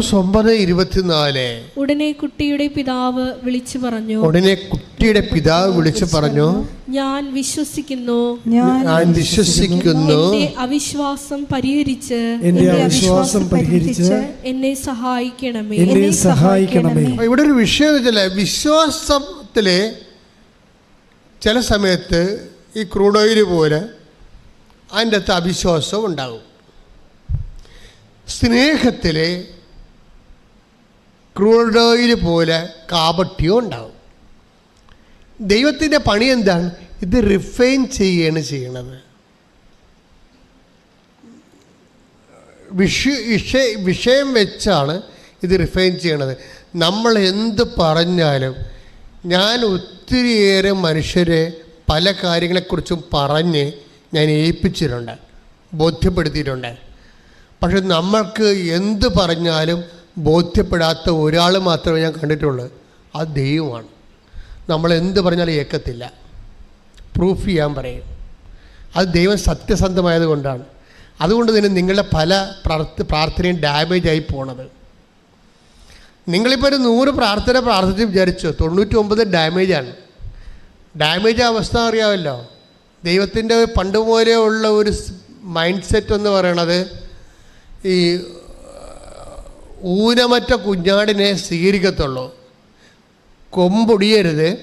മർക്കോസ് ഒമ്പത് ഇരുപത്തിനാല്. ഉടനെ കുട്ടിയുടെ പിതാവ് വിളിച്ചു പറഞ്ഞു. ഉടനെ കുട്ടിയുടെ പിതാവ് വിളിച്ചു പറഞ്ഞു. ഞാൻ വിശ്വസിക്കുന്നു. ഞാൻ വിശ്വസിക്കുന്നു. അവിശ്വാസം പരിഹരിച്ച് എന്റെ അവിശ്വാസം പരിഹരിച്ച് എന്നെ സഹായിക്കണമേ. എന്നെ സഹായിക്കണമേ. ഇവിടെ ഒരു വിഷയം വെച്ചാൽ വിശ്വാസത്തിൽ ചില സമയത്ത് ഈ ക്രൂഡ് ഓയിൽ പോലെ അതിന്റെ അകത്ത് അവിശ്വാസം ഉണ്ടാകും. സ്നേഹത്തിൽ ക്രൂഡ് പോലെ കാപട്യവും ഉണ്ടാവും. ദൈവത്തിന്റെ പണി എന്താണ്? ഇത് റിഫൈൻ ചെയ്യാണ് ചെയ്യണത്. വിഷ വിഷയ വിഷയം വെച്ചാണ് ഇത് റിഫൈൻ ചെയ്യണത്. നമ്മൾ എന്ത് പറഞ്ഞാലും ഞാൻ ഒത്തിരിയേറെ മനുഷ്യരെ പല കാര്യങ്ങളെക്കുറിച്ചും പറഞ്ഞ് ഞാൻ ഏൽപ്പിച്ചിട്ടുണ്ട് ബോധ്യപ്പെടുത്തിയിട്ടുണ്ട്. പക്ഷെ നമ്മൾക്ക് എന്ത് പറഞ്ഞാലും ബോധ്യപ്പെടാത്ത ഒരാൾ മാത്രമേ ഞാൻ കണ്ടിട്ടുള്ളൂ. അത് ദൈവമാണ്. നമ്മൾ എന്ത് പറഞ്ഞാലും ഏക്കത്തില്ല. പ്രൂഫ് ചെയ്യാൻ പറയും. അത് ദൈവം സത്യസന്ധമായത് കൊണ്ടാണ്. അതുകൊണ്ട് തന്നെ നിങ്ങളുടെ പല പ്രാർത്ഥ പ്രാർത്ഥനയും ആയി പോണത്. നിങ്ങളിപ്പോൾ ഒരു നൂറ് പ്രാർത്ഥന പ്രാർത്ഥിച്ച് വിചാരിച്ചു തൊണ്ണൂറ്റി ഒമ്പത് ഡാമേജാണ് ഡാമേജ് അവസ്ഥ അറിയാമല്ലോ. ദൈവത്തിന്റെ പണ്ട് ഉള്ള ഒരു മൈൻഡ് സെറ്റ് എന്ന് പറയണത് ഈ ഊനമറ്റ കുഞ്ഞാടിനെ സ്വീകരിക്കത്തുള്ളൂ. കൊമ്പൊടിയരുത്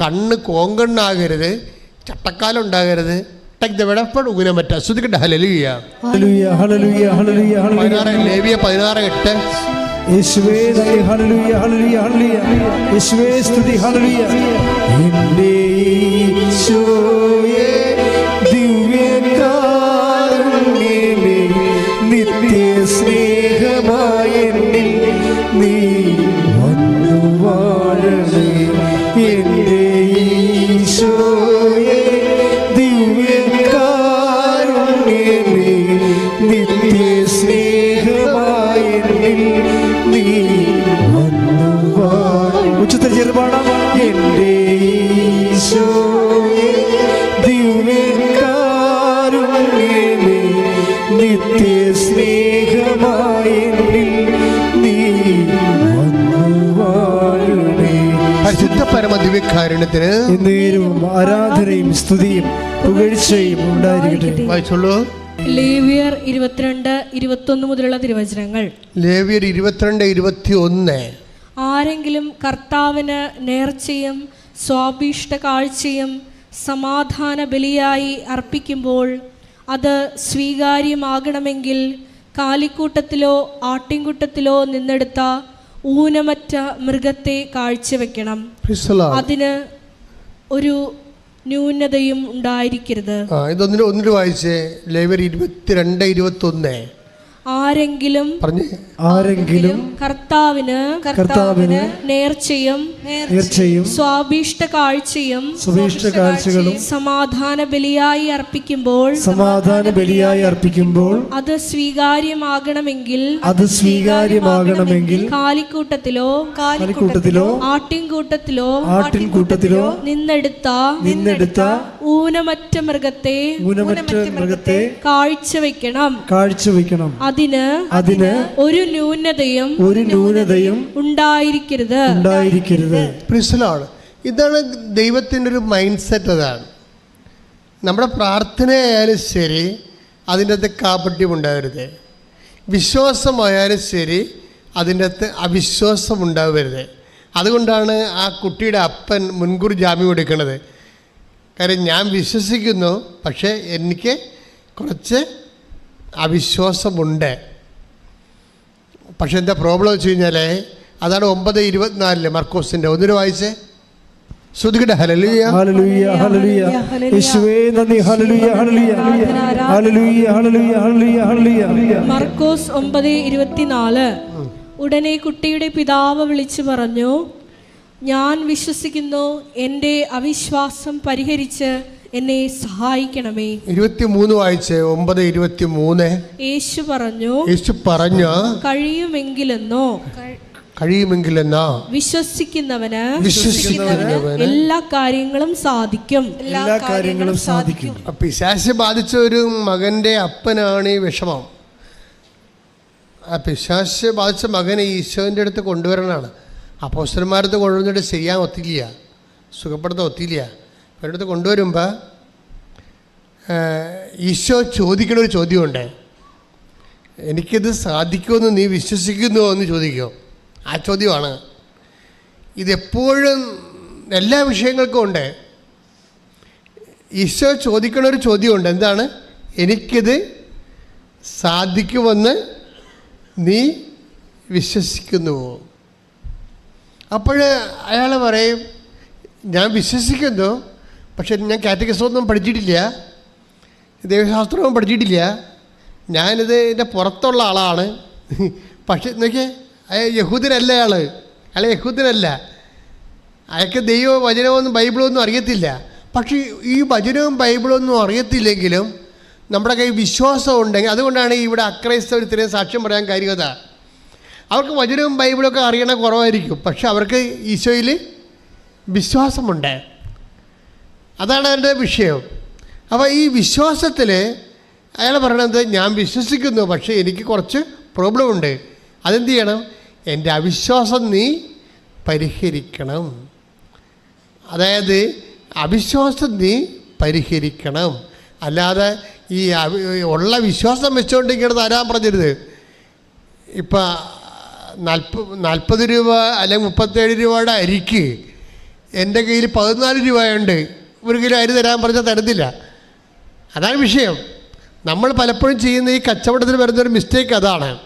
കണ്ണ് കോങ്കണ്ണാകരുത് ചട്ടക്കാലുണ്ടാകരുത്. ഊനമറ്റ. ഹല്ലേലൂയ. പതിനാറ് ലേവിയ പതിനാറ് എട്ട്. യേശുവേ നന്ദി ഹല്ലേലൂയ ഹല്ലേലൂയ ഹല്ലേലൂയ. യേശുവേ സ്തുതി ഹല്ലേലൂയ. എന്റെ ഈശോയേ. പരമ ദിവ്യകാരുണ്യത്തിന് എന്നേരവും ആരാധനയും സ്തുതിയും പുകഴ്ചയും ഉണ്ടായിരിക്കട്ടെ. വായിച്ചോളൂ. ലേവിയർ ഇരുപത്തിരണ്ട് ഇരുപത്തൊന്ന് മുതലുള്ള തിരുവചനങ്ങൾ. ലേവിയർ ഇരുപത്തിരണ്ട് ഇരുപത്തി ഒന്ന് ആരെങ്കിലും കർത്താവിന് നേർച്ചയും സ്വാഭീഷ്ട കാഴ്ചയും സമാധാന ബലിയായി അർപ്പിക്കുമ്പോൾ അത് സ്വീകാര്യമാകണമെങ്കിൽ കാലിക്കൂട്ടത്തിലോ ആട്ടിൻകൂട്ടത്തിലോ നിന്നെടുത്ത ഊനമറ്റ മൃഗത്തെ കാഴ്ചവെക്കണം. അതിന് ഒരു ന്യൂനതയും ഉണ്ടായിരിക്കരുത്. ആ ഇതൊന്നിന് ഒന്നിന് വായിച്ചേ. ലേവർ ഇരുപത്തിരണ്ട് ഇരുപത്തി ഒന്ന് ആരെങ്കിലും പറഞ്ഞു. ആരെങ്കിലും കർത്താവിന് കർത്താവിന് നേർച്ചയും നേർച്ചയും സ്വാഭീഷ്ട കാഴ്ചയും സുഭീഷ്ട കാഴ്ചകളും സമാധാന ബലിയായി അർപ്പിക്കുമ്പോൾ സമാധാന ബലിയായി അർപ്പിക്കുമ്പോൾ അത് സ്വീകാര്യമാകണമെങ്കിൽ അത് സ്വീകാര്യമാകണമെങ്കിൽ കാലിക്കൂട്ടത്തിലോ കാലിക്കൂട്ടത്തിലോ ആട്ടിൻകൂട്ടത്തിലോ ആട്ടിൻകൂട്ടത്തിലോ നിന്നെടുത്ത നിന്നെടുത്ത ഊനമറ്റ മൃഗത്തെ ഊനമറ്റ മൃഗത്തെ കാഴ്ചവെക്കണം. കാഴ്ചവെക്കണം. അതിന് അതിന് ഒരു ന്യൂനതയും ഒരു ന്യൂനതയും ഉണ്ടായിരിക്കരുത്. ഉണ്ടായിരിക്കരുത്. പ്രിസിലാണ് ഇതാണ് ദൈവത്തിന്റെ ഒരു മൈൻഡ് സെറ്റ് അതാണ്. നമ്മുടെ പ്രാർത്ഥനയായാലും ശരി അതിന്റെ അകത്ത് കാപട്യം ഉണ്ടാവരുത് വിശ്വാസമായാലും ശരി അതിന്റെ അകത്ത് അവിശ്വാസം ഉണ്ടാവരുത് അതുകൊണ്ടാണ് ആ കുട്ടിയുടെ അപ്പൻ മുൻകൂർ ജാമ്യം എടുക്കുന്നത്. കാര്യം ഞാൻ വിശ്വസിക്കുന്നു പക്ഷേ എനിക്ക് കുറച്ച് അവിശ്വാസമുണ്ട്. പക്ഷെ എന്താ പ്രോബ്ലം വെച്ച് കഴിഞ്ഞാൽ അതാണ് ഒമ്പത് ഇരുപത്തിനാലിൽ മർക്കോസിന്റെ ഒന്നിന് വായിച്ചേ? ഹലലിയ യേശുവേ നന്ദി. മർക്കോസ് ഒമ്പത് ഇരുപത്തിനാല്. ഉടനെ കുട്ടിയുടെ പിതാവ് വിളിച്ചു പറഞ്ഞു ഞാൻ വിശ്വസിക്കുന്നു എന്റെ അവിശ്വാസം പരിഹരിച്ച് എന്നെ സഹായിക്കണമേ. ഇരുപത്തിമൂന്ന് വായിച്ച് വായിച്ചേ ഒമ്പത് ഇരുപത്തി മൂന്ന് യേശു പറഞ്ഞു യേശു പറഞ്ഞു കഴിയുമെങ്കിലെന്നോ? കഴിയുമെങ്കിലെന്നാ? വിശ്വസിക്കുന്നവന് വിശ്വസിക്കുന്നവന് എല്ലാ കാര്യങ്ങളും സാധിക്കും. എല്ലാ കാര്യങ്ങളും സാധിക്കും. പിശാശ് ബാധിച്ച ഒരു മകന്റെ അപ്പനാണ് ഈ വിഷമം. ആ പിശാശ് ബാധിച്ച മകനെ ഈശോന്റെ അടുത്ത് കൊണ്ടുവരണാണ് അപ്പോസ്റ്റന്മാരടുത്ത് കൊണ്ടുവന്നിട്ട് ചെയ്യാൻ ഒത്തില്ല. സുഖപ്പെടുത്താൻ ഒത്തില്ല. അവരുടെ അടുത്ത് കൊണ്ടുവരുമ്പോൾ ഈശോ ചോദിക്കണ ഒരു ചോദ്യമുണ്ട്. എനിക്കിത് സാധിക്കുമെന്ന് നീ വിശ്വസിക്കുന്നുവോ എന്ന് ചോദിക്കുമോ ആ ചോദ്യമാണ് ഇതെപ്പോഴും എല്ലാ വിഷയങ്ങൾക്കും ഉണ്ട്. ഈശോ ചോദിക്കണ ഒരു ചോദ്യമുണ്ട് എന്താണ്? എനിക്കിത് സാധിക്കുമെന്ന് നീ വിശ്വസിക്കുന്നുവോ അപ്പോൾ അയാൾ പറയും ഞാൻ വിശ്വസിക്കുന്നു പക്ഷെ ഞാൻ കാറ്റഗസമൊന്നും പഠിച്ചിട്ടില്ല. ദൈവശാസ്ത്രവും പഠിച്ചിട്ടില്ല. ഞാനിത് എന്റെ പുറത്തുള്ള ആളാണ്. പക്ഷേ നോക്കിയേ അയാൾ യഹൂദനല്ല അയാൾ അയാൾ യഹൂദനല്ല. അയാൾക്ക് ദൈവവും വചനമൊന്നും ബൈബിളൊന്നും അറിയത്തില്ല. പക്ഷേ ഈ വചനവും ബൈബിളൊന്നും അറിയത്തില്ലെങ്കിലും നമ്മുടെ കയ്യിൽ വിശ്വാസം ഉണ്ടെങ്കിൽ അതുകൊണ്ടാണ് ഇവിടെ അക്രൈസ്തവർ ഇത്രയും സാക്ഷ്യം പറയാൻ കാര്യത അവർക്ക് വചനവും ബൈബിളൊക്കെ അറിയണ കുറവായിരിക്കും. പക്ഷെ അവർക്ക് ഈശോയിൽ വിശ്വാസമുണ്ട്. അതാണ് അതിന്റെ വിഷയം. അപ്പോൾ ഈ വിശ്വാസത്തിൽ അയാൾ പറയണത് ഞാൻ വിശ്വസിക്കുന്നു പക്ഷേ എനിക്ക് കുറച്ച് പ്രോബ്ലം ഉണ്ട്. അതെന്ത് ചെയ്യണം? എന്റെ അവിശ്വാസം നീ പരിഹരിക്കണം. അതായത് അവിശ്വാസം നീ പരിഹരിക്കണം. അല്ലാതെ ഈ ഉള്ള വിശ്വാസം വെച്ചുകൊണ്ട് ഇങ്ങനെ തരാൻ പറഞ്ഞരുത് ഇപ്പം നാൽപ്പ നാൽപ്പത് രൂപ അല്ലെങ്കിൽ മുപ്പത്തേഴ് രൂപയുടെ അരിക്ക് എന്റെ കയ്യിൽ പതിനാല് രൂപയുണ്ട്. ഒരു കിലോ അരി തരാൻ പറഞ്ഞാൽ തരത്തില്ല അതാണ് വിഷയം. നമ്മൾ പലപ്പോഴും ചെയ്യുന്ന ഈ കച്ചവടത്തിൽ വരുന്നൊരു മിസ്റ്റേക്ക് അതാണ്.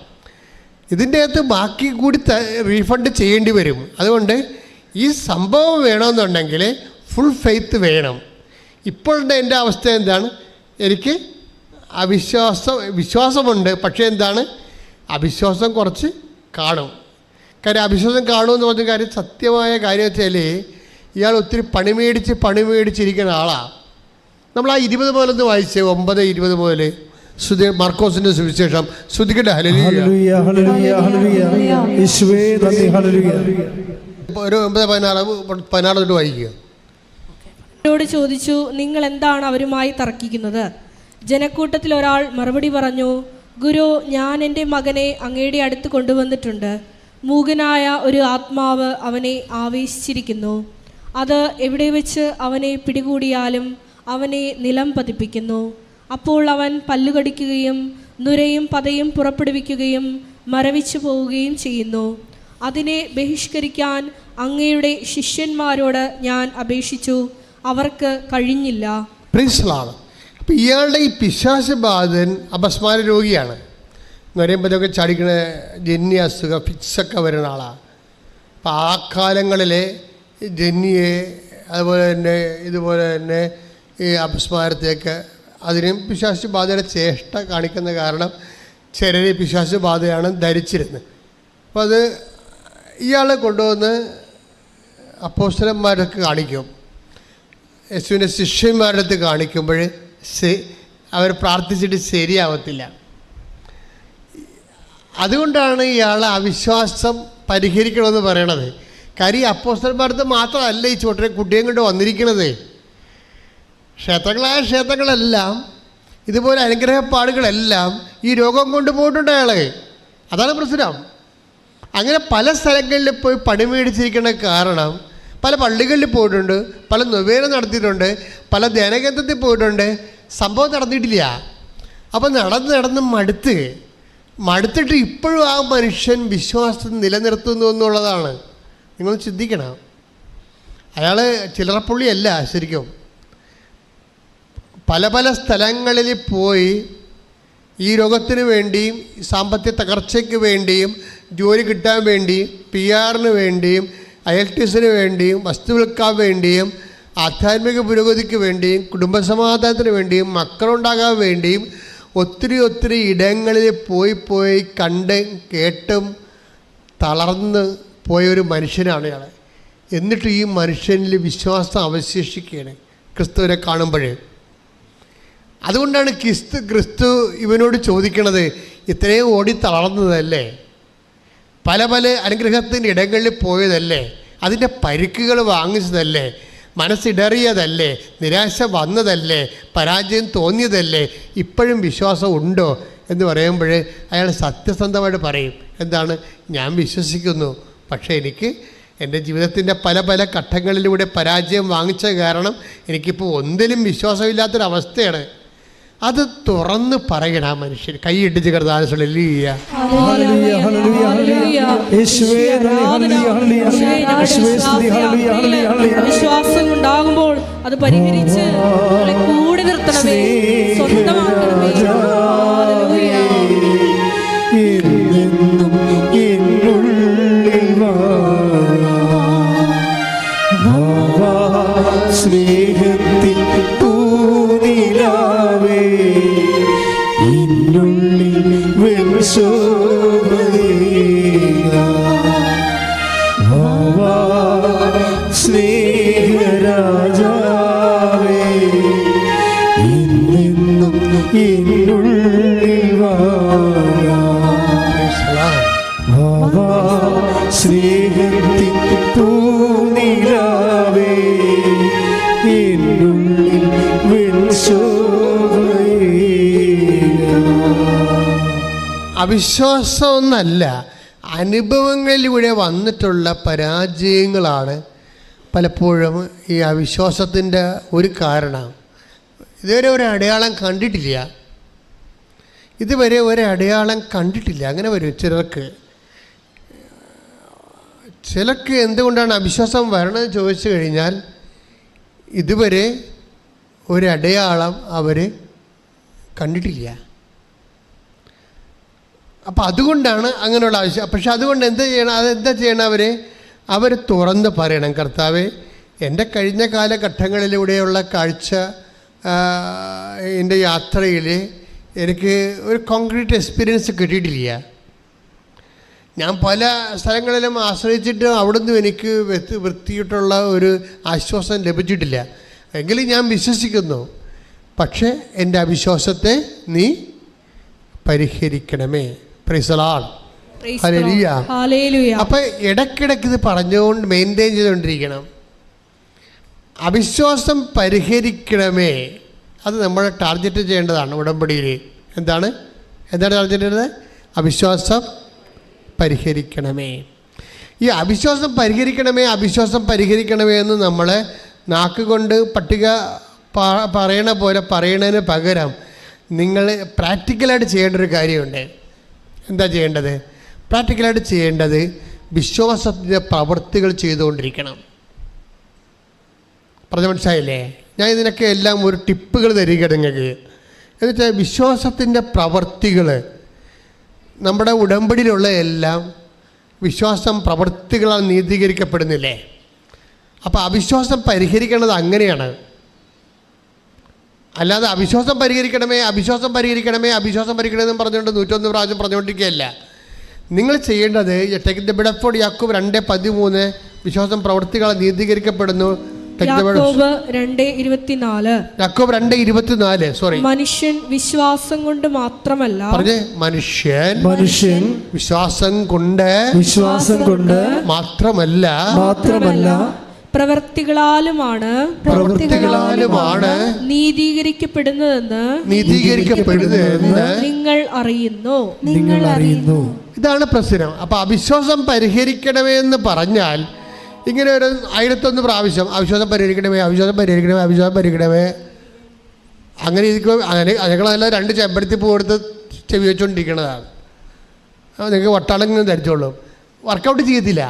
ഇതിന്റെ അകത്ത് ബാക്കി കൂടി റീഫണ്ട് ചെയ്യേണ്ടി വരും. അതുകൊണ്ട് ഈ സംഭവം വേണമെന്നുണ്ടെങ്കിൽ ഫുൾ ഫെയ്ത്ത് വേണം. ഇപ്പോഴത്തെ എന്റെ അവസ്ഥ എന്താണ്? എനിക്ക് അവിശ്വാസം വിശ്വാസമുണ്ട്. പക്ഷേ എന്താണ്? അവിശ്വാസം കുറച്ച് കാണും. കാര്യം അവിശ്വാസം കാണുമെന്ന് പറഞ്ഞ കാര്യം സത്യമായ കാര്യം വെച്ചാൽ ഇയാൾ ഒത്തിരി പണി മേടിച്ച് പണി മേടിച്ചിരിക്കുന്ന ആളാണ് നമ്മൾ ആ ഇരുപത് മുതലൊന്ന് വായിച്ചേ ഒമ്പത് ഇരുപത് മുതൽ. ശ്രുതി മാർക്കോസിന്റെ സുവിശേഷം. ശ്രുതിക്കട്ടെ ഒരു ഒമ്പത് പതിനാറ് പതിനാറ് തൊട്ട് വായിക്കുക. എന്നോട് ചോദിച്ചു നിങ്ങൾ എന്താണ് അവരുമായി തർക്കിക്കുന്നത്? ജനക്കൂട്ടത്തിൽ ഒരാൾ മറുപടി പറഞ്ഞു ഗുരു ഞാൻ എന്റെ മകനെ അങ്ങയുടെ അടുത്ത് കൊണ്ടുവന്നിട്ടുണ്ട്. മൂകനായ ഒരു ആത്മാവ് അവനെ ആവേശിച്ചിരിക്കുന്നു. അത് എവിടെ വെച്ച് അവനെ പിടികൂടിയാലും അവനെ നിലം പതിപ്പിക്കുന്നു. അപ്പോൾ അവൻ പല്ലുകടിക്കുകയും നുരയും പതയും പുറപ്പെടുവിക്കുകയും മരവിച്ചു പോവുകയും ചെയ്യുന്നു. അതിനെ ബഹിഷ്കരിക്കാൻ അങ്ങയുടെ ശിഷ്യന്മാരോട് ഞാൻ അപേക്ഷിച്ചു. അവർക്ക് കഴിഞ്ഞില്ല. പ്രിൻസിലാണ് അപ്പം ഇയാളുടെ ഈ പിശാശ ബാധൻ അപസ്മാര രോഗിയാണ്. ഇതൊക്കെ ചടിക്കണ ജന്യ അസുഖം ഫിക്സൊക്കെ വരുന്ന ആളാണ് അപ്പം ആ കാലങ്ങളിലെ ജന്യെ അതുപോലെ തന്നെ ഇതുപോലെ തന്നെ ഈ അപസ്മാരത്തെയൊക്കെ അതിനും പിശാശു ബാധയുടെ ചേഷ്ട കാണിക്കുന്ന കാരണം ചിലർ പിശാശു ബാധയാണ് ധരിച്ചിരുന്നത്. അപ്പോൾ അത് ഇയാളെ കൊണ്ടുവന്ന് അപ്പോസ്റ്റലന്മാരൊക്കെ കാണിക്കും. യേശുവിന്റെ ശിഷ്യന്മാരുടെ അടുത്ത് കാണിക്കുമ്പോൾ അവർ പ്രാർത്ഥിച്ചിട്ട് ശരിയാവത്തില്ല. അതുകൊണ്ടാണ് ഇയാളെ അവിശ്വാസം പരിഹരിക്കണമെന്ന് പറയണത്. കാര്യം അപ്പോസ്റ്റർമാർക്ക് മാത്രമല്ല ഈ ചോട്ടരെ കുട്ടിയും കൊണ്ട് വന്നിരിക്കുന്നത് ക്ഷേത്രങ്ങളായ ക്ഷേത്രങ്ങളെല്ലാം ഇതുപോലെ അനുഗ്രഹപ്പാടുകളെല്ലാം ഈ രോഗം കൊണ്ട് പോയിട്ടുണ്ട് അയാൾ അതാണ് പ്രശ്നം. അങ്ങനെ പല സ്ഥലങ്ങളിൽ പോയി പണി മേടിച്ചിരിക്കുന്ന കാരണം പല പള്ളികളിൽ പോയിട്ടുണ്ട് പല നൊവേന നടത്തിയിട്ടുണ്ട് പല ധ്യാനകേന്ദ്രത്തിൽ പോയിട്ടുണ്ട്. സംഭവം നടന്നിട്ടില്ല. അപ്പം നടന്ന് നടന്ന് മടുത്ത് മടുത്തിട്ട് ഇപ്പോഴും ആ മനുഷ്യൻ വിശ്വാസം നിലനിർത്തുന്നു എന്നുള്ളതാണ്. നിങ്ങൾ ചിന്തിക്കണം. അയാൾ ചില്ലറപ്പുള്ളിയല്ല ശരിക്കും. പല പല സ്ഥലങ്ങളിൽ പോയി ഈ രോഗത്തിന് വേണ്ടിയും സാമ്പത്തിക തകർച്ചയ്ക്ക് വേണ്ടിയും ജോലി കിട്ടാൻ വേണ്ടിയും പി ആറിന് വേണ്ടിയും അയൽട്ടിസിന് വേണ്ടിയും വസ്തു വിൽക്കാൻ വേണ്ടിയും ആധ്യാത്മിക പുരോഗതിക്ക് വേണ്ടിയും കുടുംബസമാധാനത്തിന് വേണ്ടിയും മക്കളുണ്ടാകാൻ വേണ്ടിയും ഒത്തിരി ഒത്തിരി ഇടങ്ങളിൽ പോയി പോയി കണ്ട് കേട്ടും തളർന്ന് പോയ ഒരു മനുഷ്യനാണ് ഇയാൾ എന്നിട്ട് ഈ മനുഷ്യനിൽ വിശ്വാസം അവശേഷിക്കുകയാണ് ക്രിസ്തുവിനെ കാണുമ്പോഴേ. അതുകൊണ്ടാണ് ക്രിസ്തു ക്രിസ്തു ഇവനോട് ചോദിക്കണത് ഇത്രയും ഓടി തളർന്നതല്ലേ? പല പല അനുഗ്രഹത്തിന്റെ ഇടങ്ങളിൽ പോയതല്ലേ? അതിന്റെ പരിക്കുകൾ വാങ്ങിച്ചതല്ലേ? മനസ്സിടറിയതല്ലേ? നിരാശ വന്നതല്ലേ? പരാജയം തോന്നിയതല്ലേ? ഇപ്പോഴും വിശ്വാസം ഉണ്ടോ? എന്ന് പറയുമ്പോൾ അയാൾ സത്യസന്ധമായിട്ട് പറയും. എന്താണ്? ഞാൻ വിശ്വസിക്കുന്നു. പക്ഷേ എനിക്ക് എന്റെ ജീവിതത്തിന്റെ പല പല ഘട്ടങ്ങളിലൂടെ പരാജയം വാങ്ങിച്ച കാരണം എനിക്കിപ്പോൾ ഒന്നിലും വിശ്വാസമില്ലാത്തൊരവസ്ഥയാണ്. അത് തുറന്ന് പറയണ ആ മനുഷ്യൻ. കൈയിട്ടിച്ച് കർത്താനുസരിച്ച് ഹല്ലേലൂയ, ഹല്ലേലൂയ, ഹല്ലേലൂയ. ഹല്ലേലൂയ, ഹല്ലേലൂയ. യേശുവേ ഹല്ലേലൂയ, ഹല്ലേലൂയ, ഹല്ലേലൂയ. വിശ്വാസം ഉണ്ടാകുമ്പോൾ അത് പരിഹരിച്ച് കൂടെ നിർത്തണമേ. സ്വന്തമാക്കണമേ. പൂനിലാവേ എന്നുള്ളിൽ സ്നേഹരാജാവേ അവിശ്വാസമൊന്നല്ല. അനുഭവങ്ങളിലൂടെ വന്നിട്ടുള്ള പരാജയങ്ങളാണ് പലപ്പോഴും ഈ അവിശ്വാസത്തിന്റെ ഒരു കാരണം. ഇതുവരെ ഒരു അടയാളം കണ്ടിട്ടില്ല. ഇതുവരെ ഒരു അടയാളം കണ്ടിട്ടില്ല. അങ്ങനെ വരും ചിലർക്ക്. ചിലർക്ക് എന്തുകൊണ്ടാണ് അവിശ്വാസം വരണമെന്ന് ചോദിച്ചു കഴിഞ്ഞാൽ ഇതുവരെ ഒരു അടയാളം അവർ കണ്ടിട്ടില്ല. അപ്പം അതുകൊണ്ടാണ് അങ്ങനെയുള്ള ആവശ്യം. പക്ഷെ അതുകൊണ്ട് എന്താ ചെയ്യണം അതെന്താ ചെയ്യണം അവർ അവർ തുറന്ന് പറയണം കർത്താവ് എന്റെ കഴിഞ്ഞ കാലഘട്ടങ്ങളിലൂടെയുള്ള കാഴ്ച എന്റെ യാത്രയിൽ എനിക്ക് ഒരു കോൺക്രീറ്റ് എക്സ്പീരിയൻസ് കിട്ടിയിട്ടില്ല. ഞാൻ പല സ്ഥലങ്ങളിലും ആശ്രയിച്ചിട്ട് അവിടുന്ന് എനിക്ക് വൃത്തിയിട്ടുള്ള ഒരു ആശ്വാസം ലഭിച്ചിട്ടില്ല. എങ്കിലും ഞാൻ വിശ്വസിക്കുന്നു. പക്ഷേ എന്റെ അവിശ്വാസത്തെ നീ പരിഹരിക്കണമേ. ഇടക്കിടക്ക്. അപ്പം ഇടയ്ക്കിടയ്ക്ക് ഇത് പറഞ്ഞുകൊണ്ട് മെയിന്റെയിൻ ചെയ്തുകൊണ്ടിരിക്കണം. അവിശ്വാസം പരിഹരിക്കണമേ അത് നമ്മൾ ടാർഗറ്റ് ചെയ്യേണ്ടതാണ് ഉടമ്പടിയിൽ എന്താണ്? എന്താണ് ടാർഗറ്റ് ചെയ്യുന്നത് അവിശ്വാസം പരിഹരിക്കണമേ. ഈ അവിശ്വാസം പരിഹരിക്കണമേ അവിശ്വാസം പരിഹരിക്കണമേ എന്ന് നമ്മൾ നാക്കുകൊണ്ട് പട്ടിക പറയണ പോലെ പറയണതിന് പകരം നിങ്ങൾ പ്രാക്ടിക്കലായിട്ട് ചെയ്യേണ്ട ഒരു കാര്യമുണ്ട്. എന്താ ചെയ്യേണ്ടത്? പ്രാക്ടിക്കലായിട്ട് ചെയ്യേണ്ടത് വിശ്വാസത്തിന്റെ പ്രവൃത്തികൾ ചെയ്തുകൊണ്ടിരിക്കണം. പറഞ്ഞ മനസ്സിലായില്ലേ? ഞാൻ ഇതിനൊക്കെ എല്ലാം ഒരു ടിപ്പുകൾ തരിക നിങ്ങൾക്ക്. എന്നുവെച്ചാൽ വിശ്വാസത്തിന്റെ പ്രവൃത്തികൾ നമ്മുടെ ഉടമ്പടിയിലുള്ള എല്ലാം വിശ്വാസം പ്രവൃത്തികളാൽ നീതീകരിക്കപ്പെടുന്നില്ലേ? അപ്പോൾ അവിശ്വാസം പരിഹരിക്കേണ്ടത് അങ്ങനെയാണ്. അല്ലാതെ അവിശ്വാസം പരിഹരിക്കണമേ അവിശ്വാസം പരിഹരിക്കണമേ അവിശ്വാസം പരിഹരിക്കണമെന്ന് പറഞ്ഞുകൊണ്ട് നൂറ്റൊന്ന് പ്രാവശ്യം പറഞ്ഞുകൊണ്ടിരിക്കുകയല്ല. നിങ്ങൾ ചെയ്യേണ്ടത് ടേക്ക് ദ ബിഡഫോർഡ് യാക്കൂബ് രണ്ട് പതിമൂന്ന് വിശ്വാസം പ്രവർത്തികളെ നീതീകരിക്കപ്പെടുന്നു. സോറി മനുഷ്യൻ വിശ്വാസം കൊണ്ട് മാത്രമല്ല പറഞ്ഞേ മനുഷ്യൻ മനുഷ്യൻ വിശ്വാസം കൊണ്ട് വിശ്വാസം കൊണ്ട് മാത്രമല്ല മാത്രമല്ല പ്രവർത്തികളാലുമാണ് പ്രവർത്തികളാലുമാണ് നീതീകരിക്കപ്പെടുന്നതെന്ന് നീതീകരിക്കപ്പെടുന്നതെന്ന് നിങ്ങൾ അറിയുന്നു. നിങ്ങൾ അറിയുന്നു. ഇതാണ് പ്രശ്നം. അപ്പൊ അവിശ്വാസം പരിഹരിക്കണമേ എന്ന് പറഞ്ഞാൽ ഇങ്ങനെ ഒരു ആയിരത്തൊന്ന് പ്രാവശ്യം അവിശ്വാസം പരിഹരിക്കണമേ അവിശ്വാസം പരിഹരിക്കണമേ അവിശ്വാസം പരിഹരിക്കണമേ. അങ്ങനെ ഇരിക്കുമ്പോൾ അങ്ങനെ ഞങ്ങളതെല്ലാം രണ്ട് ചെമ്പരത്തി പൂ എടുത്ത് ചെവി വെച്ചുകൊണ്ടിരിക്കുന്നതാണ് നിങ്ങൾക്ക് നിങ്ങൾക്ക് ഇങ്ങനെ ധരിച്ചോളും. വർക്കൗട്ട് ചെയ്യത്തില്ല.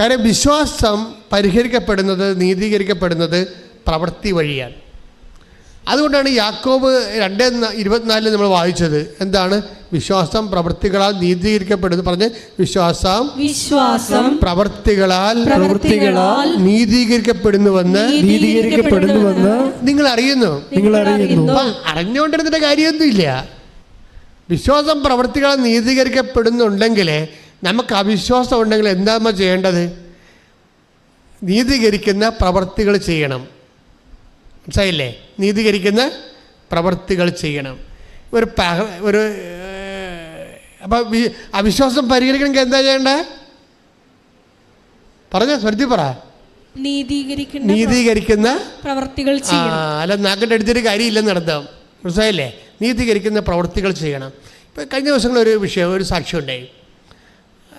കാര്യം വിശ്വാസം പരിഹരിക്കപ്പെടുന്നത് നീതീകരിക്കപ്പെടുന്നത് പ്രവൃത്തി വഴിയാണ്. അതുകൊണ്ടാണ് യാക്കോബ് രണ്ട് ഇരുപത്തിനാലിൽ നമ്മൾ വായിച്ചത്. എന്താണ്? വിശ്വാസം പ്രവൃത്തികളാൽ നീതീകരിക്കപ്പെടുന്നു. പറഞ്ഞ് വിശ്വാസം വിശ്വാസം പ്രവൃത്തികളാൽ പ്രവൃത്തികളാൽ നീതീകരിക്കപ്പെടുന്നുവെന്ന് നീതീകരിക്കപ്പെടുന്നുവെന്ന് നിങ്ങൾ അറിയുന്നു നിങ്ങൾ അറിയുന്നു അറിഞ്ഞുകൊണ്ടിരുന്നിട്ട് കാര്യമൊന്നുമില്ല. വിശ്വാസം പ്രവൃത്തികളാൽ നീതീകരിക്കപ്പെടുന്നുണ്ടെങ്കിൽ നമുക്ക് അവിശ്വാസം ഉണ്ടെങ്കിൽ എന്താ നമ്മൾ ചെയ്യേണ്ടത്? നീതീകരിക്കുന്ന പ്രവൃത്തികൾ ചെയ്യണം. മനസ്സിലായില്ലേ? നീതീകരിക്കുന്ന പ്രവൃത്തികൾ ചെയ്യണം. ഒരു പഹ ഒരു അപ്പം അവിശ്വാസം പരിഹരിക്കണമെങ്കിൽ എന്താ ചെയ്യേണ്ടത് പറഞ്ഞ സ്വരുത്തി പറ. നീതീകരിക്കുന്ന നീതീകരിക്കുന്ന പ്രവർത്തികൾ അല്ല നാക്കിന്റെ അടുത്തൊരു കാര്യമില്ലെന്ന് നടത്താം മനസ്സിലായില്ലേ? നീതീകരിക്കുന്ന പ്രവൃത്തികൾ ചെയ്യണം. ഇപ്പം കഴിഞ്ഞ ദിവസങ്ങളിൽ ഒരു വിഷയം ഒരു സാക്ഷ്യം ഉണ്ടായി.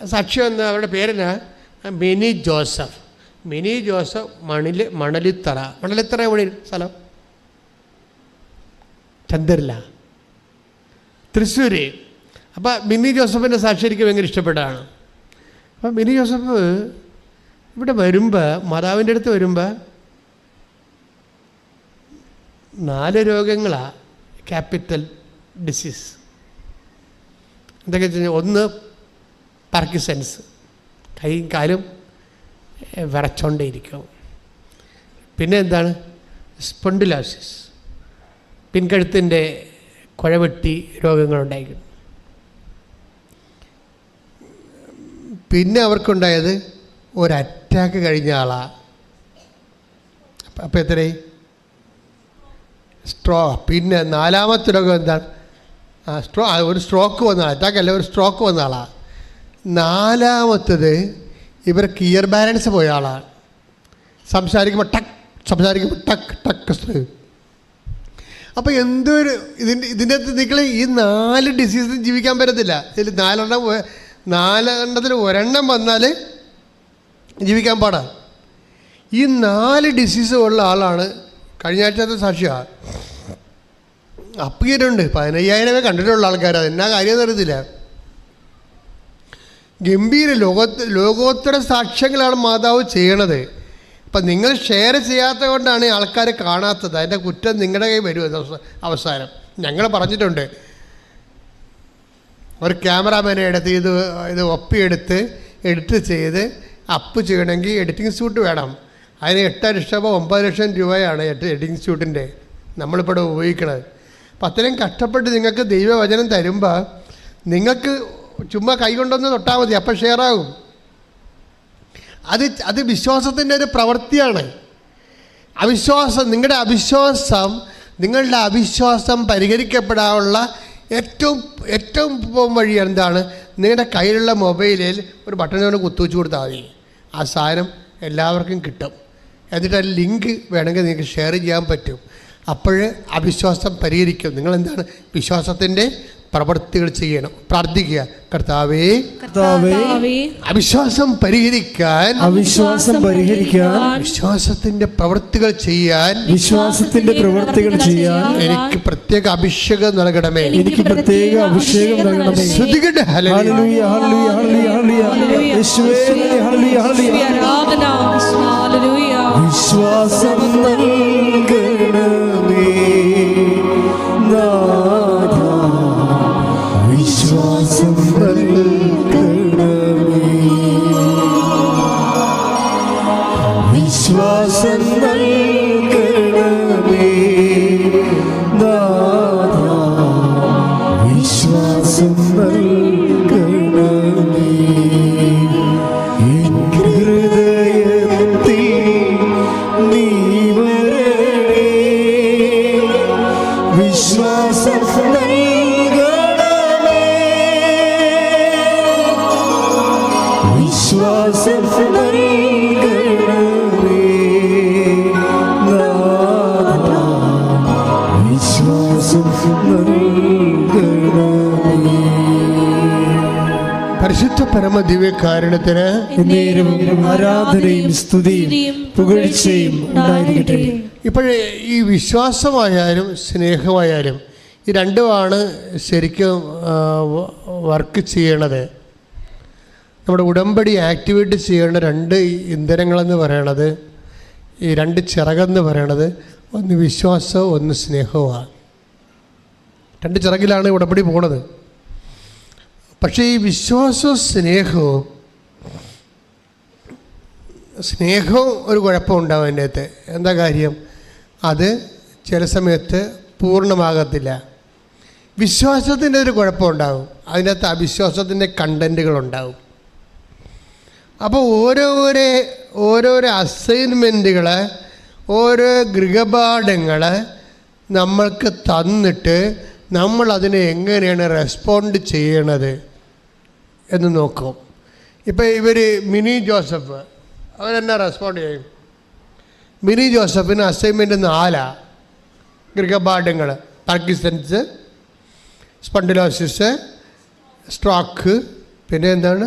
സാക്ഷ്യം എന്ന അവരുടെ പേരെന്നാ? മിനി ജോസഫ്. മിനി ജോസഫ് മണിൽ മണലിത്തറ. മണലിത്തറ എവിടെ? സ്ഥലം? ചന്ദ്രല തൃശ്ശൂർ അപ്പോൾ മിനി ജോസഫിന്റെ സാക്ഷി എനിക്ക് ഭയങ്കര ഇഷ്ടപ്പെട്ടതാണ്. അപ്പം മിനി ജോസഫ് ഇവിടെ വരുമ്പോൾ മാതാവിന്റെ അടുത്ത് വരുമ്പോൾ നാല് രോഗങ്ങളാണ് ക്യാപിറ്റൽ ഡിസീസ്. എന്തൊക്കെ വെച്ച് കഴിഞ്ഞാൽ ഒന്ന് പാർക്കിസൺസ് കൈയും കാലും വിറച്ചോണ്ടേയിരിക്കും പിന്നെ എന്താണ്? സ്പൊണ്ടിലോസിസ് പിൻകഴുത്തിന്റെ കുഴവെട്ടി രോഗങ്ങളുണ്ടായിരിക്കും പിന്നെ അവർക്കുണ്ടായത് ഒരു അറ്റാക്ക് കഴിഞ്ഞ ആളാണ് അപ്പോൾ എത്രയായി? സ്ട്രോ പിന്നെ നാലാമത്തെ രോഗം എന്താണ്? ആ സ്ട്രോ ഒരു സ്ട്രോക്ക് വന്ന ആൾ അറ്റാക്ക് അല്ല ഒരു സ്ട്രോക്ക് വന്ന ആളാണ് നാലാമത്തത് ഇവർ ഇയർ ബാലൻസ് പോയ ആളാണ്. സംസാരിക്കുമ്പോൾ ടക്ക് സംസാരിക്കുമ്പോൾ ടക്ക് ടക്ക് അപ്പോൾ എന്തൊരു ഇതിന്റെ ഇതിന്റെ അകത്ത് നിങ്ങൾ ഈ നാല് ഡിസീസും ജീവിക്കാൻ പറ്റത്തില്ല. ഇതിൽ നാലെണ്ണം നാലെണ്ണത്തിൽ ഒരെണ്ണം വന്നാൽ ജീവിക്കാൻ പാടാണ് ഈ നാല് ഡിസീസ് ഉള്ള ആളാണ് കഴിഞ്ഞ ആഴ്ചത്തെ സാക്ഷിയാണ് അപ്പിയരുണ്ട് പതിനയ്യായിരമേ കണ്ടിട്ടുള്ള ആൾക്കാർ എന്നാ കാര്യം അറിയത്തില്ല. ഗംഭീര ലോകത്ത് ലോകോത്തര സാക്ഷ്യങ്ങളാണ് മാതാവ് ചെയ്യണത്. അപ്പം നിങ്ങൾ ഷെയർ ചെയ്യാത്ത കൊണ്ടാണ് ആൾക്കാർ കാണാത്തത്. അതിന്റെ കുറ്റം നിങ്ങളുടെ കയ്യിൽ വരും. അവസാനം. ഞങ്ങൾ പറഞ്ഞിട്ടുണ്ട്. ഒരു ക്യാമറാമാനെ എടുത്ത് ഇത് ഇത് ഒപ്പിയെടുത്ത് എഡിറ്റ് ചെയ്ത് അപ്പ് ചെയ്യണമെങ്കിൽ എഡിറ്റിംഗ് സ്യൂട്ട് വേണം. അതിന് എട്ട് ലക്ഷം ഒമ്പത് ലക്ഷം രൂപയാണ് എട്ട് എഡിറ്റിംഗ് സ്യൂട്ടിന്റെ നമ്മളിപ്പോൾ ഉപയോഗിക്കുന്നത് അപ്പം അത്രയും കഷ്ടപ്പെട്ട് നിങ്ങൾക്ക് ദൈവവചനം തരുമ്പോൾ നിങ്ങൾക്ക് ചുമ്മാ കൈ കൊണ്ടൊന്ന് തൊട്ടാൽ മതി അപ്പം ഷെയർ ആകും അത് അത് വിശ്വാസത്തിന്റെ ഒരു പ്രവൃത്തിയാണ്. അവിശ്വാസം നിങ്ങളുടെ അവിശ്വാസം നിങ്ങളുടെ അവിശ്വാസം പരിഹരിക്കപ്പെടാനുള്ള ഏറ്റവും ഏറ്റവും വഴി എന്താണ്? നിങ്ങളുടെ കയ്യിലുള്ള മൊബൈലിൽ ഒരു ബട്ടൺ കൊണ്ട് കുത്തുവെച്ച് കൊടുത്താൽ മതി. ആ സാധനം എല്ലാവർക്കും കിട്ടും. എന്നിട്ട് ആ ലിങ്ക് വേണമെങ്കിൽ നിങ്ങൾക്ക് ഷെയർ ചെയ്യാൻ പറ്റും. അപ്പോൾ അവിശ്വാസം പരിഹരിക്കും. നിങ്ങളെന്താണ്? വിശ്വാസത്തിന്റെ പ്രവൃത്തികൾ ചെയ്യണം. പ്രാർത്ഥിക്കുക. കർത്താവേ അവിശ്വാസം പരിഹരിക്കാൻ അവിശ്വാസം പരിഹരിക്കാൻ വിശ്വാസത്തിന്റെ പ്രവൃത്തികൾ ചെയ്യാൻ വിശ്വാസത്തിന്റെ പ്രവൃത്തികൾ ചെയ്യാൻ എനിക്ക് പ്രത്യേക അഭിഷേകം നൽകണമേ. എനിക്ക് പ്രത്യേക അഭിഷേകം നൽകണമേ. ശ്രദ്ധിക്കട്ടെ ഹല്ലേലൂയ. ഹല്ലേലൂയ ഹല്ലേലൂയ യേശുവേ ഹല്ലേലൂയ. ഹല്ലേലൂയ. ആരാധന. ഹല്ലേലൂയ. വിശ്വാസം നൽകണമേ. പരമ ദിവ്യകാരണത്തിന് എന്നേരവും ആരാധനയും സ്തുതിയും പുകഴ്ചയും ഉണ്ടായിരിക്കട്ടെ. ഇപ്പോഴേ ഈ വിശ്വാസമായാലും സ്നേഹമായാലും ഈ രണ്ടുമാണ് ശരിക്കും വർക്ക് ചെയ്യണത്. നമ്മുടെ ഉടമ്പടി ആക്ടിവേറ്റ് ചെയ്യേണ്ട രണ്ട് ഇന്ധനങ്ങളെന്ന് പറയണത് ഈ രണ്ട് ചിറകെന്ന് പറയണത് ഒന്ന് വിശ്വാസവും ഒന്ന് സ്നേഹവുമാണ്. രണ്ട് ചിറകിലാണ് ഉടമ്പടി പോണത്. പക്ഷേ ഈ വിശ്വാസവും സ്നേഹവും സ്നേഹവും ഒരു കുഴപ്പമുണ്ടാവും അതിന്റെ അകത്ത്. എന്താ കാര്യം? അത് ചില സമയത്ത് പൂർണമാകത്തില്ല. വിശ്വാസത്തിന്റെ ഒരു കുഴപ്പമുണ്ടാവും അതിനകത്ത് അവിശ്വാസത്തിന്റെ കണ്ടന്റുകളുണ്ടാവും അപ്പോൾ ഓരോരോ ഓരോരോ അസൈൻമെന്റുകൾ ഓരോ ഗൃഹപാഠങ്ങൾ നമ്മൾക്ക് തന്നിട്ട് നമ്മൾ അതിനെ എങ്ങനെയാണ് റെസ്പോണ്ട് ചെയ്യണത്? എന്ന് നോക്കും. ഇപ്പോൾ ഇവർ മിനി ജോസഫ് അവരെന്നാ റെസ്പോണ്ട് ചെയ്യും? മിനി ജോസഫിന് അസൈൻമെന്റ് നാലാ ഗൃഹപാഠങ്ങൾ പാർക്കിസൺസ് സ്പണ്ടിലോസിസ് സ്ട്രോക്ക് പിന്നെ എന്താണ്?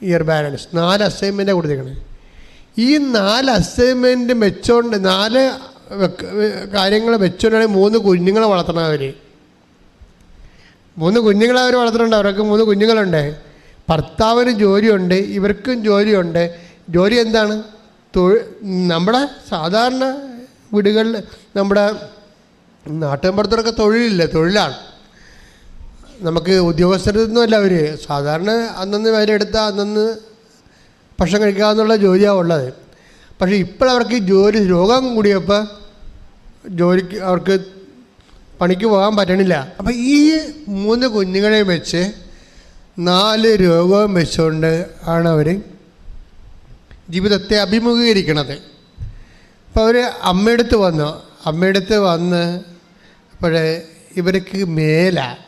ഇയർ ബാലൻസ് നാല് അസൈൻമെന്റാണ് കൊടുത്തിരിക്കുന്നത് ഈ നാല് അസൈൻമെന്റ് വെച്ചോണ്ട് നാല് കാര്യങ്ങൾ വെച്ചോണ്ടാണ് മൂന്ന് കുഞ്ഞുങ്ങളെ വളർത്തണം അവർ മൂന്ന് കുഞ്ഞുങ്ങളെ അവർ വളർത്തുന്നുണ്ട് അവർക്ക് മൂന്ന് കുഞ്ഞുങ്ങളുണ്ട്? ഭർത്താവിന് ജോലിയുണ്ട് ഇവർക്കും ജോലിയുണ്ട്. ജോലി എന്താണ്? തൊഴിൽ നമ്മുടെ സാധാരണ വീടുകളിൽ നമ്മുടെ നാട്ടിൻപുറത്തൊക്കെ തൊഴിലില്ല? തൊഴിലാണ്. നമുക്ക് ഉദ്യോഗസ്ഥരൊന്നുമല്ല അവർ സാധാരണ അന്നന്ന് വരെടുത്താൽ അന്നന്ന് ഭക്ഷണം കഴിക്കാമെന്നുള്ള ജോലിയാണ് ഉള്ളത്. പക്ഷേ ഇപ്പോഴവർക്ക് ജോലി രോഗം കൂടിയപ്പോൾ ജോലിക്ക് അവർക്ക് പണിക്ക് പോകാൻ പറ്റണില്ല. അപ്പം ഈ മൂന്ന് കുഞ്ഞുങ്ങളെയും വെച്ച് നാല് രോഗവും വെച്ചുകൊണ്ട് ആണ് അവർ ജീവിതത്തെ അഭിമുഖീകരിക്കണത്. അപ്പോൾ അവർ അമ്മയടുത്ത് വന്നു. അമ്മയടുത്ത് വന്ന് അപ്പോൾ ഇവർക്ക് മേല.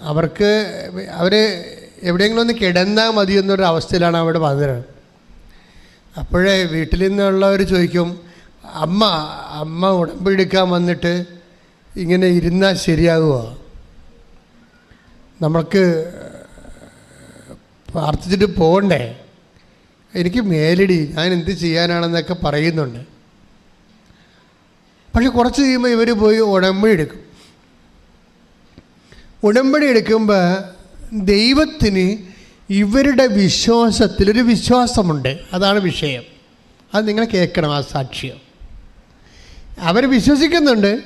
അവർക്ക് അവർ എവിടെയെങ്കിലും ഒന്ന് കിടന്നാൽ മതി എന്നൊരു അവസ്ഥയിലാണ് അവിടെ വന്നത്. അപ്പോഴേ വീട്ടിൽ നിന്നുള്ളവർ ചോദിക്കും അമ്മ അമ്മ ഉടമ്പെടുക്കാൻ വന്നിട്ട് ഇങ്ങനെ ഇരുന്നാൽ ശരിയാകുമോ നമ്മൾക്ക് പ്രാർത്ഥിച്ചിട്ട് പോകണ്ടേ? എനിക്ക് മേലടി ഞാൻ എന്ത് ചെയ്യാനാണെന്നൊക്കെ പറയുന്നുണ്ട്. പക്ഷെ കുറച്ച് കഴിയുമ്പോൾ ഇവർ പോയി ഉടമ്പടി എടുക്കും. ഉടമ്പടി എടുക്കുമ്പോൾ ദൈവത്തിന് ഇവരുടെ വിശ്വാസത്തിലൊരു വിശ്വാസമുണ്ട്. അതാണ് വിഷയം. അത് നിങ്ങൾ കേൾക്കണം ആ സാക്ഷ്യം. അവർ വിശ്വസിക്കുന്നുണ്ട്.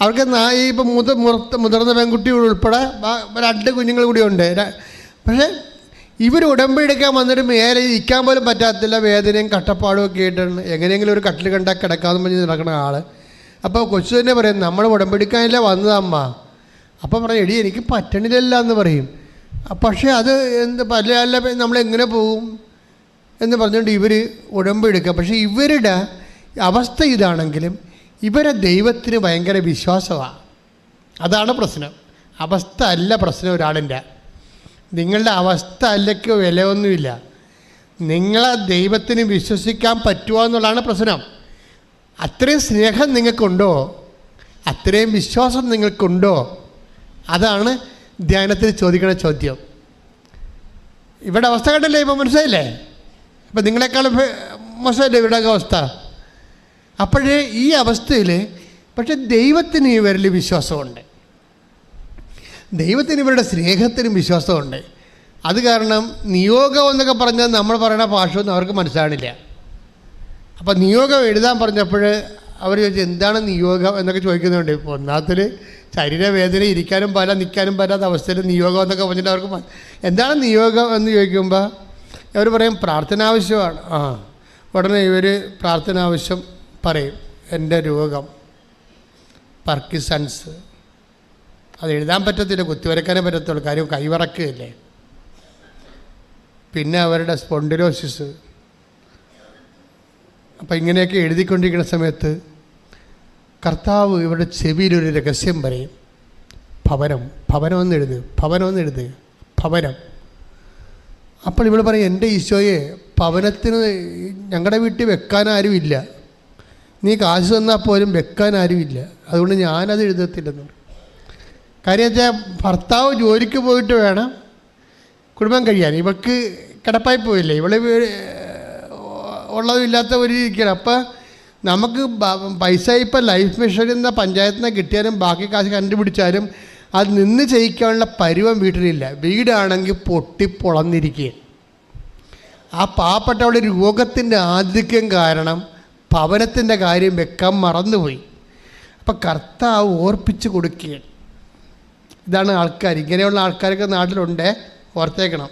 അവർക്ക് നായി ഇപ്പം മുത മുറത്ത് മുതിർന്ന പെൺകുട്ടി ഉൾപ്പെടെ രണ്ട് കുഞ്ഞുങ്ങൾ കൂടി ഉണ്ട്. പക്ഷേ ഇവർ ഉടമ്പടി എടുക്കാൻ വന്നിട്ട് മേലെ ഇരിക്കാൻ പോലും പറ്റാത്തില്ല. വേദനയും കട്ടപ്പാടും ഒക്കെ ആയിട്ടാണ്. എങ്ങനെയെങ്കിലും ഒരു കട്ടിൽ കണ്ടാൽ കിടക്കാമെന്ന് പറഞ്ഞ് നടക്കുന്ന ആൾ അപ്പോൾ കൊച്ചു തന്നെ പറയും നമ്മൾ ഉടമ്പടിക്കാനില്ല വന്നതമ്മ. അപ്പോൾ പറയും എടി എനിക്ക് പറ്റണില്ലല്ല എന്ന് പറയും. പക്ഷേ അത് എന്ത് പല അല്ല നമ്മൾ എങ്ങനെ പോകും എന്ന് പറഞ്ഞുകൊണ്ട് ഇവർ ഉടമ്പെടുക്കുക പക്ഷേ ഇവരുടെ അവസ്ഥ ഇതാണെങ്കിലും ഇവരെ ദൈവത്തിന് ഭയങ്കര വിശ്വാസമാണ് അതാണ് പ്രശ്നം. അവസ്ഥ അല്ല പ്രശ്നം ഒരാളിന്റെ. നിങ്ങളുടെ അവസ്ഥ അല്ലയ്ക്ക് വിലയൊന്നുമില്ല. നിങ്ങളെ ദൈവത്തിന് വിശ്വസിക്കാൻ പറ്റുമോ എന്നുള്ളതാണ് പ്രശ്നം. അത്രയും സ്നേഹം നിങ്ങൾക്കുണ്ടോ? അത്രയും വിശ്വാസം നിങ്ങൾക്കുണ്ടോ? അതാണ് ധ്യാനത്തിൽ ചോദിക്കുന്ന ചോദ്യം. ഇവിടെ അവസ്ഥ കണ്ടല്ലേ ഇപ്പോൾ മനസ്സിലായില്ലേ? ഇപ്പം നിങ്ങളെക്കാളും ഭേ- മോശമല്ലേ ഇവിടെ അവസ്ഥ? അപ്പോഴേ ഈ അവസ്ഥയിൽ പക്ഷെ ദൈവത്തിന് ഇവരിൽ വിശ്വാസമുണ്ട്. ദൈവത്തിന് ഇവരുടെ സ്നേഹത്തിനും വിശ്വാസമുണ്ട്. അത് കാരണം നിയോഗം എന്നൊക്കെ പറഞ്ഞാൽ നമ്മൾ പറയുന്ന ഭാഷയൊന്നും അവർക്ക് മനസ്സിലാണില്ല അപ്പം നിയോഗം എഴുതാൻ പറഞ്ഞപ്പോൾ അവർ ചോദിച്ചു എന്താണ് നിയോഗം? എന്നൊക്കെ ചോദിക്കുന്നുണ്ട്. ഇപ്പോൾ ഒന്നാമത്തിൽ ശരീരവേദന ഇരിക്കാനും പല നിൽക്കാനും പറ്റാത്ത അവസ്ഥയിൽ നിയോഗം എന്നൊക്കെ പറഞ്ഞിട്ട് അവർക്ക് എന്താണ് നിയോഗം? എന്ന് ചോദിക്കുമ്പോൾ അവർ പറയും പ്രാർത്ഥന ആവശ്യമാണ് ആ ഉടനെ ഇവർ പ്രാർത്ഥന ആവശ്യം പറയും എന്റെ രോഗം പർക്കിസൺസ് അത് എഴുതാൻ പറ്റത്തില്ല കുത്തിവരക്കാനേ പറ്റത്തുള്ളൂ കാര്യം കൈവറക്കുകയല്ലേ. പിന്നെ അവരുടെ സ്പോണ്ടിലോസിസ്. അപ്പം ഇങ്ങനെയൊക്കെ എഴുതിക്കൊണ്ടിരിക്കുന്ന സമയത്ത് കർത്താവ് ഇവരുടെ ചെവിയിലൊരു രഹസ്യം പറയും. ഭവനം ഭവനം എന്ന് എഴുതുക ഭവനം എന്ന് എഴുതുക ഭവനം. അപ്പോൾ ഇവിടെ പറയും എന്റെ ഈശോയെ ഭവനത്തിന് ഞങ്ങളുടെ വീട്ടിൽ വെക്കാൻ ആരുമില്ല. നീ കാശ് തന്നാൽ പോലും വെക്കാൻ ആരുമില്ല. അതുകൊണ്ട് ഞാനത് എഴുതത്തില്ലെന്ന്. കാര്യം വെച്ചാൽ ഭർത്താവ് ജോലിക്ക് പോയിട്ട് വേണം. കുടുംബം കഴിയാൻ. ഇവൾക്ക് കിടപ്പായി പോയില്ലേ? ഇവൾ ഉള്ളതും ഇല്ലാത്ത ഒരു ഇരിക്കണം അപ്പം നമുക്ക് പൈസ ഇപ്പം ലൈഫ് മിഷൻ എന്ന പഞ്ചായത്തിൽ നിന്ന് കിട്ടിയാലും ബാക്കി കാശ് കണ്ടുപിടിച്ചാലും അത് നിന്ന് ചെയ്യിക്കാനുള്ള പരുവം വീട്ടിലില്ല. വീടാണെങ്കിൽ പൊട്ടിപ്പൊളന്നിരിക്കുക ആ പാവപ്പെട്ടവളുടെ രോഗത്തിന്റെ ആധിക്യം കാരണം ഭവനത്തിന്റെ കാര്യം വെക്കാൻ മറന്നുപോയി. അപ്പം കർത്താവ് ഓർപ്പിച്ച് കൊടുക്കുകയാണ്. ഇതാണ് ആൾക്കാർ. ഇങ്ങനെയുള്ള ആൾക്കാരൊക്കെ നാട്ടിലുണ്ട്. ഓർത്തേക്കണം.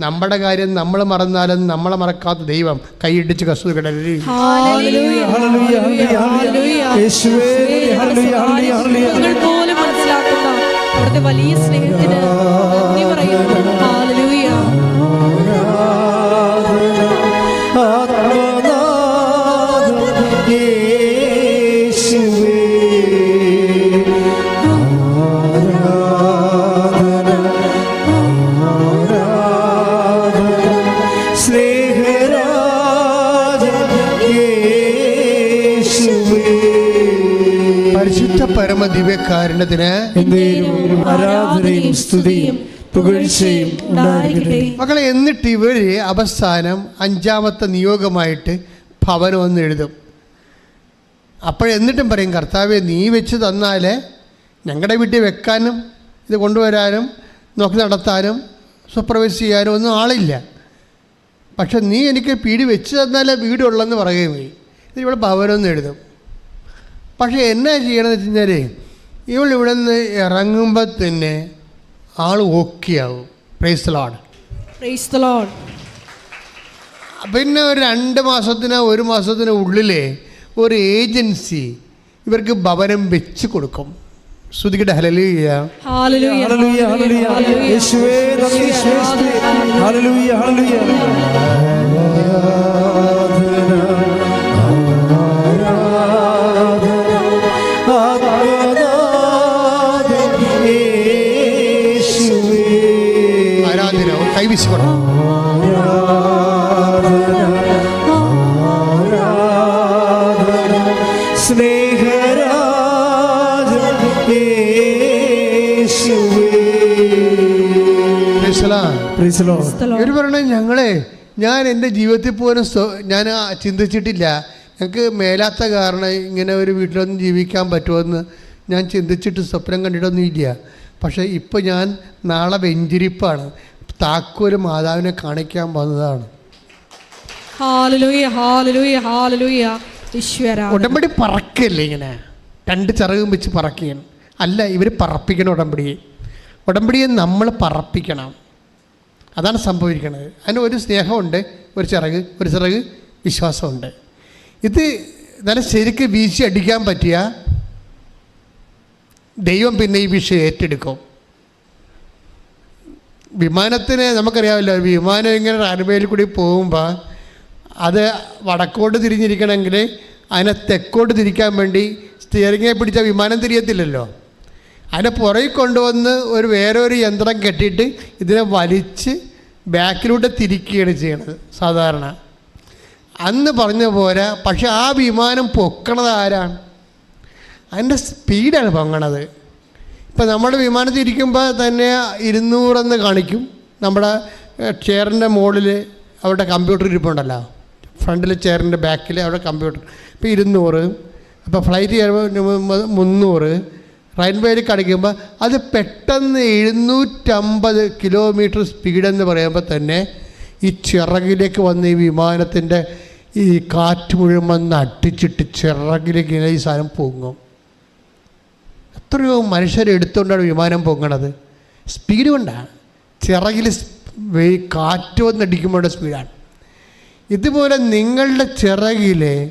നമ്മുടെ കാര്യം നമ്മൾ മറന്നാലും നമ്മളെ മറക്കാത്ത ദൈവം കൈയിടിച്ച് കസു കിടലി. ഹല്ലേലൂയ, ഹല്ലേലൂയ, ദിവ്യകാരുണ്യത്തിന് ആരാധനയും സ്തുതിയും പുകഴ്ചയും മക്കളെ എന്നിട്ട് ഇവർ അവസാനം അഞ്ചാമത്തെ നിയോഗമായിട്ട് ഭവനം ഒന്ന് എഴുതും. അപ്പോഴെന്നിട്ടും പറയും കർത്താവെ നീ വെച്ച് തന്നാലേ ഞങ്ങളുടെ വീട്ടിൽ വെക്കാനും ഇത് കൊണ്ടുവരാനും നോക്കി നടത്താനും സൂപ്പർവൈസ് ചെയ്യാനും ഒന്നും ആളില്ല. പക്ഷെ നീ എനിക്ക് പീടി വെച്ച് തന്നാലേ വീടുള്ളെന്ന് പറയുകയും ചെയ്യും. ഇതിവിടെ ഇവിടെ ഭവനം എന്ന് എഴുതും. പക്ഷേ എന്നാ ചെയ്യണമെന്ന് വെച്ച് കഴിഞ്ഞാൽ ഇവൾ ഇവിടെ നിന്ന് ഇറങ്ങുമ്പോൾ തന്നെ ആൾ ഓക്കെയാവും പ്രൈസ് ലോഡ് പ്രൈസ് ലോഡ് പിന്നെ ഒരു രണ്ട് മാസത്തിന് ഒരു മാസത്തിന് ഉള്ളിലെ ഒരു ഏജൻസി ഇവർക്ക് ഭവനം വെച്ച് കൊടുക്കും. ശ്രുതിക്കട്ടെ ഹലലൂയ ഹലലൂയ ഹല്ലേലൂയ ഹല്ലേലൂയ ഇവർ പറയണ ഞങ്ങളെ ഞാൻ എന്റെ ജീവിതത്തിൽ പോലും ഞാൻ ചിന്തിച്ചിട്ടില്ല. ഞങ്ങൾക്ക് മേലാത്ത കാരണം ഇങ്ങനെ ഒരു വീട്ടിലൊന്നും ജീവിക്കാൻ പറ്റുമെന്ന് ഞാൻ ചിന്തിച്ചിട്ട് സ്വപ്നം കണ്ടിട്ടൊന്നും ഇല്ല പക്ഷേ ഇപ്പോൾ ഞാൻ നാളെ വെഞ്ചിരിപ്പാണ്. താക്കോൽ മാതാവിനെ കാണിക്കാൻ വന്നതാണ്. ഉടമ്പടി പറക്കല്ലേ ഇങ്ങനെ? രണ്ട് ചിറകും വെച്ച് പറക്കുകയാണ്. അല്ല ഇവർ പറപ്പിക്കണം ഉടമ്പടിയെ. ഉടമ്പടിയെ നമ്മൾ പറപ്പിക്കണം. അതാണ് സംഭവിക്കുന്നത് അതിന് ഒരു സ്നേഹമുണ്ട് ഒരു ചിറക് ഒരു ചിറക് വിശ്വാസമുണ്ട്. ഇത് നല്ല ശരിക്ക് വീശി അടിക്കാൻ പറ്റിയ ദൈവം പിന്നെ ഈ വിഷയം ഏറ്റെടുക്കും. വിമാനത്തിന് നമുക്കറിയാമല്ലോ വിമാനം ഇങ്ങനെ റൺവേയിൽ കൂടി പോകുമ്പോൾ അത് വടക്കോട്ട് തിരിഞ്ഞിരിക്കണമെങ്കിൽ അതിനെ തെക്കോട്ട് തിരിക്കാൻ വേണ്ടി സ്റ്റിയറിങ്ങെ പിടിച്ച വിമാനം തിരിയത്തില്ലല്ലോ. അതിനെ പുറകിൽ കൊണ്ടുവന്ന് ഒരു വേറെ ഒരു യന്ത്രം കെട്ടിയിട്ട് ഇതിനെ വലിച്ച് ബാക്കിലൂടെ തിരിക്കുകയാണ് ചെയ്യണത് സാധാരണ. അന്ന് പറഞ്ഞ പോലെ പക്ഷെ ആ വിമാനം പൊക്കണത് ആരാണ്? അതിന്റെ സ്പീഡാണ് പൊങ്ങണത്. ഇപ്പം നമ്മുടെ വിമാനത്തിൽ ഇരിക്കുമ്പോൾ തന്നെ ഇരുന്നൂറെന്ന് കാണിക്കും. നമ്മുടെ ചെയറിന്റെ മുകളിൽ അവിടെ കമ്പ്യൂട്ടർ ഇരിപ്പുണ്ടല്ലോ. ഫ്രണ്ടിൽ ചെയറിന്റെ ബാക്കിൽ അവിടെ കമ്പ്യൂട്ടർ ഇപ്പോൾ ഇരുന്നൂറ്. അപ്പോൾ ഫ്ലൈറ്റ് ചെയ്യുമ്പോൾ മുന്നൂറ്. റൺവേയിൽ കടിക്കുമ്പോൾ അത് പെട്ടെന്ന് എഴുന്നൂറ്റമ്പത് കിലോമീറ്റർ സ്പീഡെന്ന് പറയുമ്പോൾ തന്നെ ഈ ചിറകിലേക്ക് വന്ന് ഈ വിമാനത്തിന്റെ ഈ കാറ്റ് മുഴുവൻ അടിച്ചിട്ട് ചിറകിലേക്ക് ഈ സാധനം പൊങ്ങും. എത്രയോ മനുഷ്യരെടുത്തുകൊണ്ടാണ് വിമാനം പൊങ്ങണത്. സ്പീഡ് കൊണ്ടാണ്. ചിറകിൽ കാറ്റ് വന്നടിക്കുമ്പോഴുള്ള സ്പീഡാണ് ഇതുപോലെ നിങ്ങളുടെ ചിറകിൽ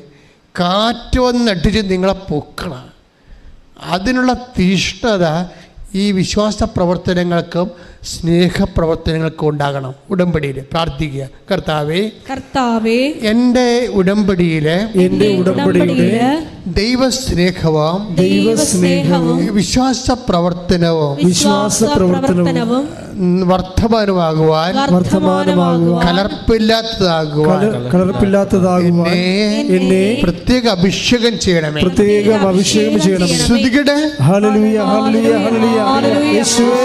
കാറ്റ് വന്നടിച്ച് നിങ്ങളെ പൊക്കണം. അതിനുള്ള തീഷ്ണത ഈ വിശ്വാസ പ്രവർത്തനങ്ങൾക്കും സ്നേഹപ്രവർത്തനങ്ങൾക്കും ഉണ്ടാകണം. ഉടമ്പടിയിൽ പ്രാർത്ഥിക്കുക. കർത്താവേ കർത്താവേ എന്റെ ഉടമ്പടിയിലെ എന്റെ ഉടമ്പടിയിലെ ദൈവസ്നേഹവും ദൈവസ്നേഹവും വിശ്വാസ പ്രവർത്തനവും വിശ്വാസ പ്രവർത്തനവും വർദ്ധമാനമാകുവാൻ വർത്തമാനമാകുവാൻ കലർപ്പില്ലാത്തതാകുവാൻ കല- കലർപ്പില്ലാത്തതാകുവാൻ എന്നെ പ്രത്യേക അഭിഷേകം ചെയ്യണമേ. പ്രത്യേക അഭിഷേകം ചെയ്യണം ശ്രുതികട ഹല്ലേലൂയ ഹല്ലേലൂയ ഹല്ലേലൂയ. യേശുവേ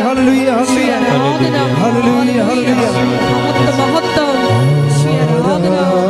ഹല്ലേലൂയ. ആരാധന. മഹത്വം.